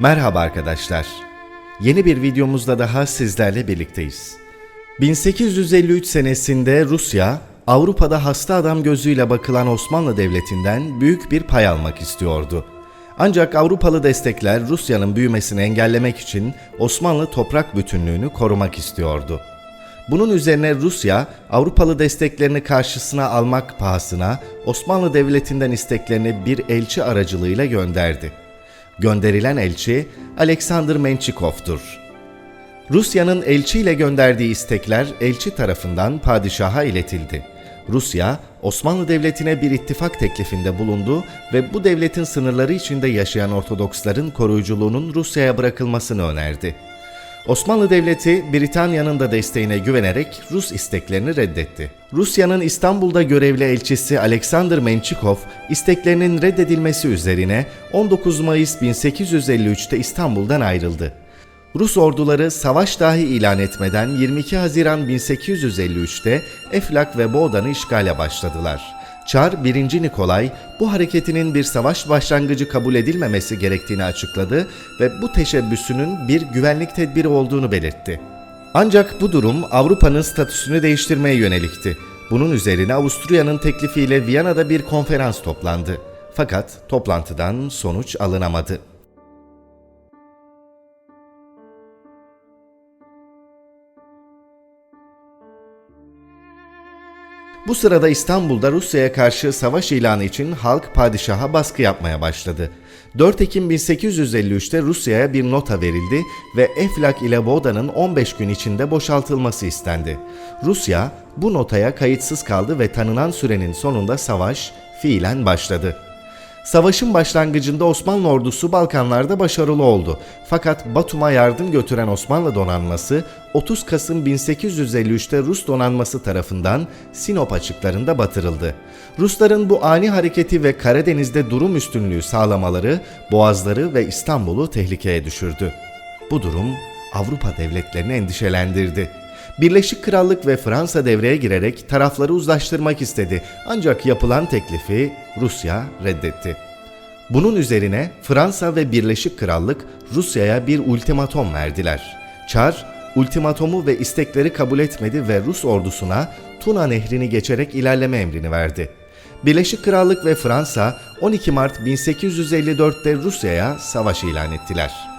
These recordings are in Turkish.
Merhaba arkadaşlar. Yeni bir videomuzda daha sizlerle birlikteyiz. 1853 senesinde Rusya, Avrupa'da hasta adam gözüyle bakılan Osmanlı Devleti'nden büyük bir pay almak istiyordu. Ancak Avrupalı destekler Rusya'nın büyümesini engellemek için Osmanlı toprak bütünlüğünü korumak istiyordu. Bunun üzerine Rusya, Avrupalı desteklerini karşısına almak pahasına Osmanlı Devleti'nden isteklerini bir elçi aracılığıyla gönderdi. Gönderilen elçi Alexander Mençikov'tur. Rusya'nın elçiyle gönderdiği istekler elçi tarafından padişaha iletildi. Rusya, Osmanlı Devleti'ne bir ittifak teklifinde bulundu ve bu devletin sınırları içinde yaşayan Ortodoksların koruyuculuğunun Rusya'ya bırakılmasını önerdi. Osmanlı Devleti Britanya'nın da desteğine güvenerek Rus isteklerini reddetti. Rusya'nın İstanbul'da görevli elçisi Alexander Mençikov isteklerinin reddedilmesi üzerine 19 Mayıs 1853'te İstanbul'dan ayrıldı. Rus orduları savaş dahi ilan etmeden 22 Haziran 1853'te Eflak ve Boğdan'ı işgale başladılar. Çar 1. Nikolay bu hareketinin bir savaş başlangıcı kabul edilmemesi gerektiğini açıkladı ve bu teşebbüsünün bir güvenlik tedbiri olduğunu belirtti. Ancak bu durum Avrupa'nın statüsünü değiştirmeye yönelikti. Bunun üzerine Avusturya'nın teklifiyle Viyana'da bir konferans toplandı. Fakat toplantıdan sonuç alınamadı. Bu sırada İstanbul'da Rusya'ya karşı savaş ilanı için halk padişaha baskı yapmaya başladı. 4 Ekim 1853'te Rusya'ya bir nota verildi ve Eflak ile Boda'nın 15 gün içinde boşaltılması istendi. Rusya bu notaya kayıtsız kaldı ve tanınan sürenin sonunda savaş fiilen başladı. Savaşın başlangıcında Osmanlı ordusu Balkanlarda başarılı oldu. Fakat Batum'a yardım götüren Osmanlı donanması 30 Kasım 1853'te Rus donanması tarafından Sinop açıklarında batırıldı. Rusların bu ani hareketi ve Karadeniz'de durum üstünlüğü sağlamaları Boğazları ve İstanbul'u tehlikeye düşürdü. Bu durum Avrupa devletlerini endişelendirdi. Birleşik Krallık ve Fransa devreye girerek tarafları uzlaştırmak istedi ancak yapılan teklifi Rusya reddetti. Bunun üzerine Fransa ve Birleşik Krallık Rusya'ya bir ultimatom verdiler. Çar, ultimatomu ve istekleri kabul etmedi ve Rus ordusuna Tuna Nehri'ni geçerek ilerleme emrini verdi. Birleşik Krallık ve Fransa 12 Mart 1854'te Rusya'ya savaş ilan ettiler.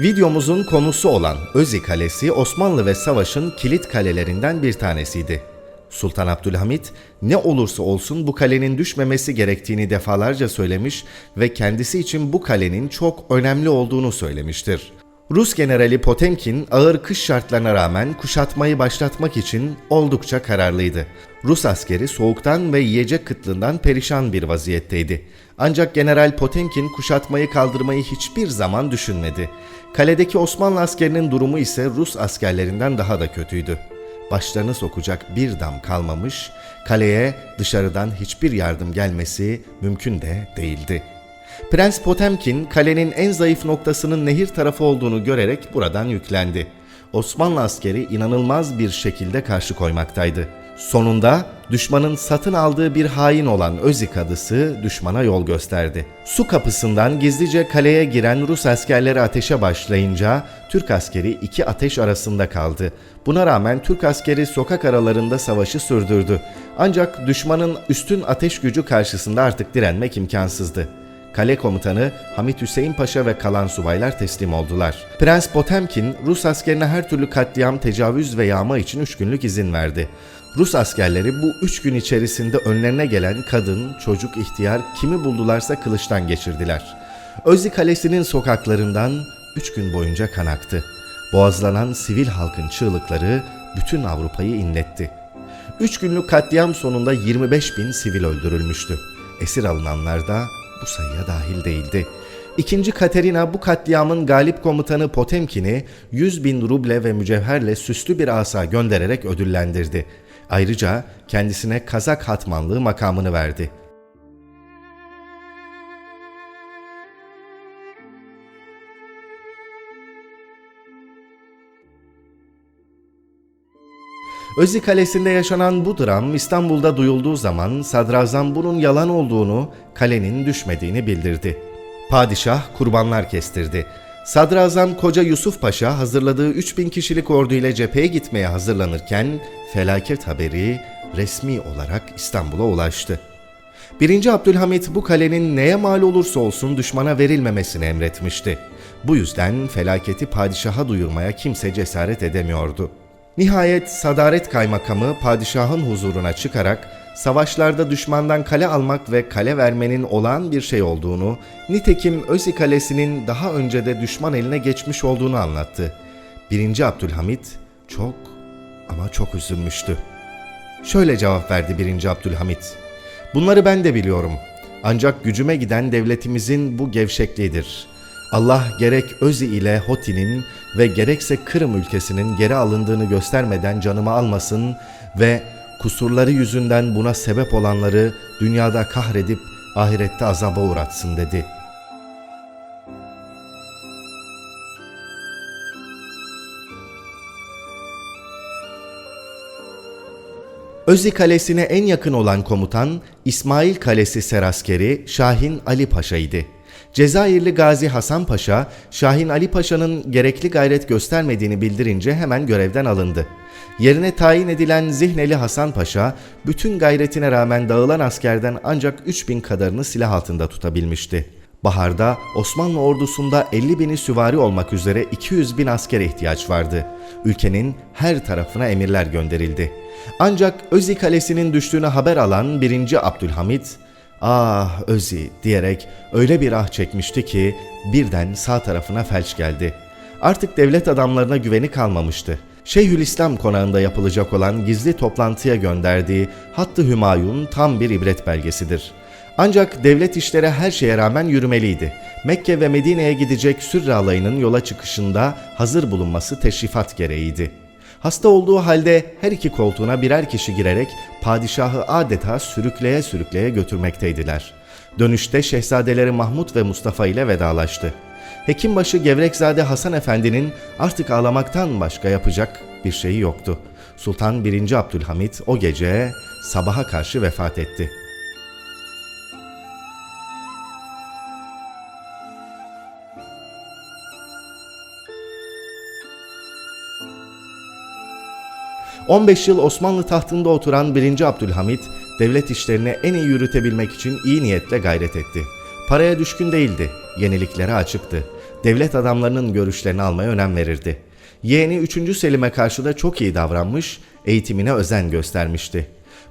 Videomuzun konusu olan Özi Kalesi Osmanlı ve Savaş'ın kilit kalelerinden bir tanesiydi. Sultan Abdülhamit ne olursa olsun bu kalenin düşmemesi gerektiğini defalarca söylemiş ve kendisi için bu kalenin çok önemli olduğunu söylemiştir. Rus generali Potemkin ağır kış şartlarına rağmen kuşatmayı başlatmak için oldukça kararlıydı. Rus askeri soğuktan ve yiyecek kıtlığından perişan bir vaziyetteydi. Ancak General Potemkin kuşatmayı kaldırmayı hiçbir zaman düşünmedi. Kaledeki Osmanlı askerinin durumu ise Rus askerlerinden daha da kötüydü. Başlarını sokacak bir dam kalmamış, kaleye dışarıdan hiçbir yardım gelmesi mümkün de değildi. Prens Potemkin kalenin en zayıf noktasının nehir tarafı olduğunu görerek buradan yüklendi. Osmanlı askeri inanılmaz bir şekilde karşı koymaktaydı. Sonunda düşmanın satın aldığı bir hain olan Özik adısı düşmana yol gösterdi. Su kapısından gizlice kaleye giren Rus askerleri ateşe başlayınca Türk askeri iki ateş arasında kaldı. Buna rağmen Türk askeri sokak aralarında savaşı sürdürdü. Ancak düşmanın üstün ateş gücü karşısında artık direnmek imkansızdı. Kale komutanı Hamit Hüseyin Paşa ve kalan subaylar teslim oldular. Prens Potemkin Rus askerine her türlü katliam, tecavüz ve yağma için 3 günlük izin verdi. Rus askerleri bu 3 gün içerisinde önlerine gelen kadın, çocuk, ihtiyar kimi buldularsa kılıçtan geçirdiler. Özli Kalesi'nin sokaklarından 3 gün boyunca kan aktı. Boğazlanan sivil halkın çığlıkları bütün Avrupa'yı inletti. 3 günlük katliam sonunda 25 bin sivil öldürülmüştü. Esir alınanlar da bu sayıya dahil değildi. İkinci Katerina bu katliamın galip komutanı Potemkin'i 100 bin ruble ve mücevherle süslü bir asa göndererek ödüllendirdi. Ayrıca kendisine Kazak hatmanlığı makamını verdi. Özzi Kalesi'nde yaşanan bu dram İstanbul'da duyulduğu zaman sadrazam bunun yalan olduğunu, kalenin düşmediğini bildirdi. Padişah kurbanlar kestirdi. Sadrazam Koca Yusuf Paşa hazırladığı 3000 kişilik ordu ile cepheye gitmeye hazırlanırken felaket haberi resmi olarak İstanbul'a ulaştı. 1. Abdülhamit bu kalenin neye mal olursa olsun düşmana verilmemesini emretmişti. Bu yüzden felaketi padişaha duyurmaya kimse cesaret edemiyordu. Nihayet Sadaret Kaymakamı padişahın huzuruna çıkarak savaşlarda düşmandan kale almak ve kale vermenin olağan bir şey olduğunu, nitekim Özi Kalesi'nin daha önce de düşman eline geçmiş olduğunu anlattı. 1. Abdülhamit çok ama çok üzülmüştü. Şöyle cevap verdi 1. Abdülhamit. Bunları ben de biliyorum. Ancak gücüme giden devletimizin bu gevşekliğidir. Allah gerek Özi ile Hoti'nin ve gerekse Kırım ülkesinin geri alındığını göstermeden canımı almasın ve kusurları yüzünden buna sebep olanları dünyada kahredip ahirette azaba uğratsın dedi. Özzi Kalesi'ne en yakın olan komutan İsmail Kalesi Seraskeri Şahin Ali Paşa'ydı. Cezayirli Gazi Hasan Paşa, Şahin Ali Paşa'nın gerekli gayret göstermediğini bildirince hemen görevden alındı. Yerine tayin edilen Zihneli Hasan Paşa, bütün gayretine rağmen dağılan askerden ancak 3000 kadarını silah altında tutabilmişti. Baharda Osmanlı ordusunda 50 bini süvari olmak üzere 200 bin askere ihtiyaç vardı. Ülkenin her tarafına emirler gönderildi. Ancak Özi Kalesi'nin düştüğünü haber alan 1. Abdülhamit, ''Ah Özi'' diyerek öyle bir ah çekmişti ki birden sağ tarafına felç geldi. Artık devlet adamlarına güveni kalmamıştı. Şeyhülislam konağında yapılacak olan gizli toplantıya gönderdiği Hattı Hümayun tam bir ibret belgesidir. Ancak devlet işlere her şeye rağmen yürümeliydi. Mekke ve Medine'ye gidecek Sürre alayının yola çıkışında hazır bulunması teşrifat gereğiydi. Hasta olduğu halde her iki koltuğuna birer kişi girerek padişahı adeta sürükleye sürükleye götürmekteydiler. Dönüşte şehzadeleri Mahmut ve Mustafa ile vedalaştı. Hekimbaşı Gevrekzade Hasan Efendi'nin artık ağlamaktan başka yapacak bir şeyi yoktu. Sultan 1. Abdülhamit o gece sabaha karşı vefat etti. ...15 yıl Osmanlı tahtında oturan 1. Abdülhamit... ...devlet işlerini en iyi yürütebilmek için iyi niyetle gayret etti. Paraya düşkün değildi, yeniliklere açıktı. Devlet adamlarının görüşlerini almaya önem verirdi. Yeğeni 3. Selim'e karşı da çok iyi davranmış, eğitimine özen göstermişti.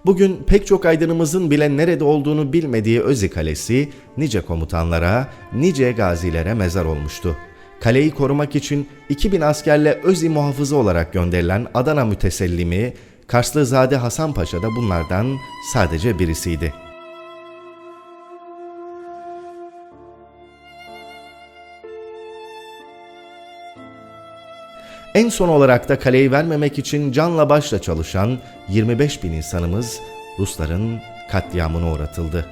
Bugün pek çok aydınımızın bile nerede olduğunu bilmediği Özi Kalesi, nice komutanlara, nice gazilere mezar olmuştu. Kaleyi korumak için 2000 askerle Özi muhafızı olarak gönderilen Adana mütesellimi, Karslızade Hasan Paşa da bunlardan sadece birisiydi. En son olarak da kaleyi vermemek için canla başla çalışan 25 bin insanımız Rusların katliamına uğratıldı.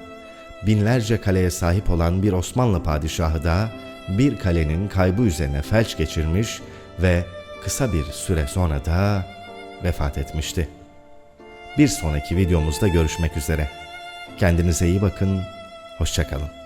Binlerce kaleye sahip olan bir Osmanlı padişahı da bir kalenin kaybı üzerine felç geçirmiş ve kısa bir süre sonra da vefat etmişti. Bir sonraki videomuzda görüşmek üzere. Kendinize iyi bakın, hoşçakalın.